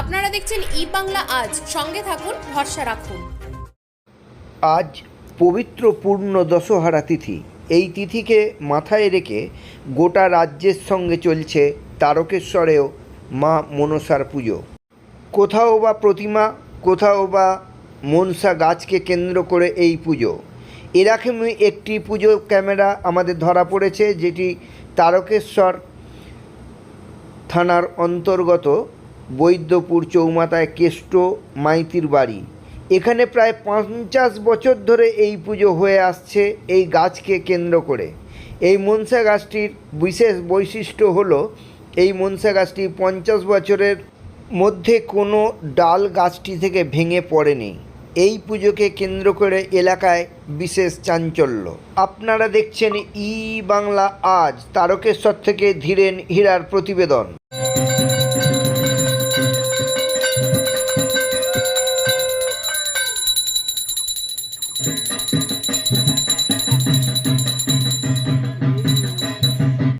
আপনারা দেখছেন ই বাংলা আজ। সঙ্গে থাকুন, ভরসা রাখুন। আজ পবিত্র পূর্ণ দশহারা তিথি। এই তিথিকে মাথায় রেখে গোটা রাজ্যের সঙ্গে চলছে তারকেশ্বরেও মা মনসার পুজো। কোথাও বা প্রতিমা, কোথাও বা মনসা গাছকে কেন্দ্র করে এই পুজো। এরকমই একটি পুজো ক্যামেরা আমাদের ধরা পড়েছে, যেটি তারকেশ্বর থানার অন্তর্গত বৈদ্যপুর চৌমাথায় কেষ্ট মাইতির বাড়ি। এখানে প্রায় পঞ্চাশ বছর ধরে এই পুজো হয়ে আসছে এই গাছকে কেন্দ্র করে। এই মনসা গাছটির বিশেষ বৈশিষ্ট্য হলো, এই মনসা গাছটি পঞ্চাশ বছরের মধ্যে কোনো ডাল গাছটি থেকে ভেঙে পড়েনি। এই পুজোকে কেন্দ্র করে এলাকায় বিশেষ চাঞ্চল্য। আপনারা দেখছেন ই বাংলা আজ, তারকেশ্বর থেকে ধীরেন হীরার প্রতিবেদন। Música